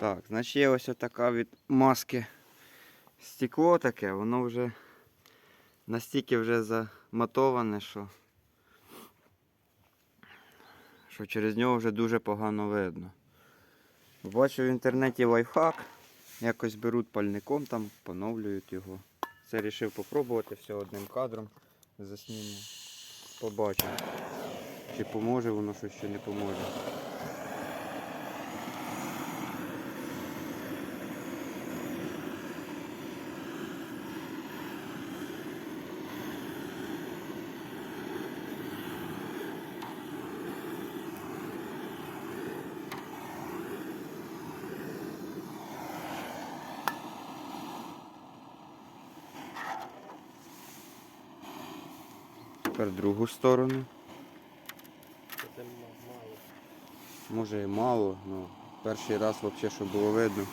Так, значить є ось така від маски стекло таке, воно вже настільки вже заматоване, що, що через нього вже дуже погано видно. Бачив в інтернеті лайфхак, якось беруть пальником там, поновлюють його. Це вирішив попробувати все одним кадром засніму. Побачимо. Чи поможе воно, що чи не поможе. Тепер другу сторону. Може і мало, але перший раз взагалі, щоб було видно.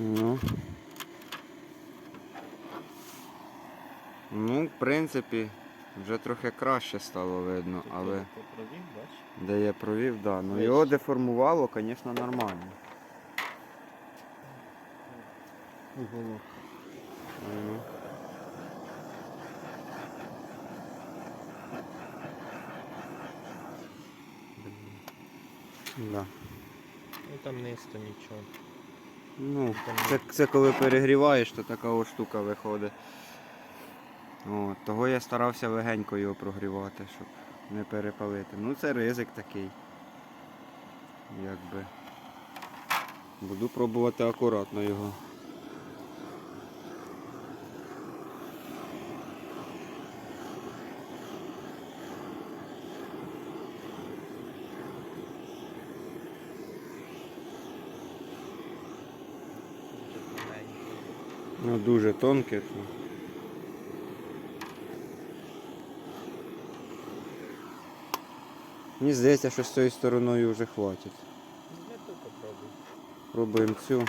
Ну. Ну, в принципі, вже трохи краще стало видно, Тут але я попровів, бач? де я провів, да. Ну Вище. його деформувало, звісно, нормально. Уголок. Ну. Да. Ну там то нічого. Ну, це, це коли перегріваєш, то така ось штука виходить. От, того я старався легенько його прогрівати, щоб не перепалити. Ну це ризик такий. Якби. Буду пробувати акуратно його. Дуже тоненько. Ну, дуже тонке. то. Мені здається, що з цією стороною вже хватить. Пробуємо цю.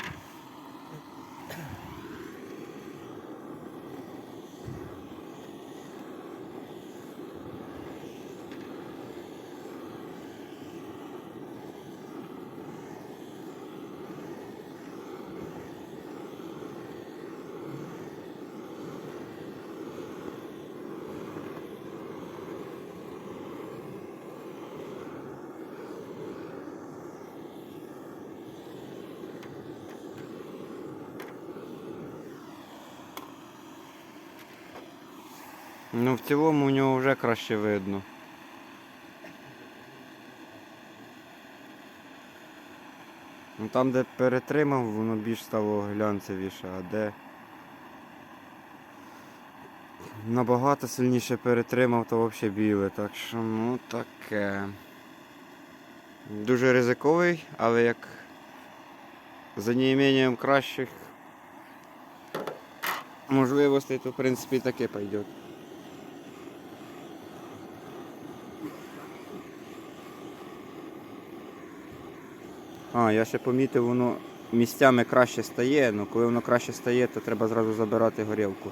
Ну, в цілому у нього вже краще видно. Ну, там, де перетримав, воно більш стало глянцевіше, а де набагато сильніше перетримав, то взагалі біле. Так що, ну таке. Дуже ризиковий, але як за неімінням кращих можливостей, то в принципі таке пойде. А, я ще помітив, воно місцями краще стає, але коли воно краще стає, то треба зразу забирати горілку.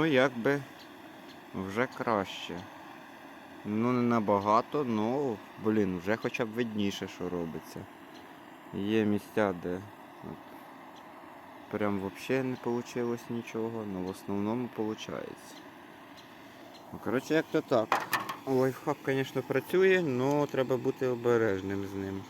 Ну, якби вже краще. Ну, не набагато, ну, блін, вже хоча б видніше, що робиться. Є місця, де от, прям взагалі не вийшло нічого, але в основному виходить. Ну, коротше, як то так. Лайфхак, звісно, працює, але треба бути обережним з ним.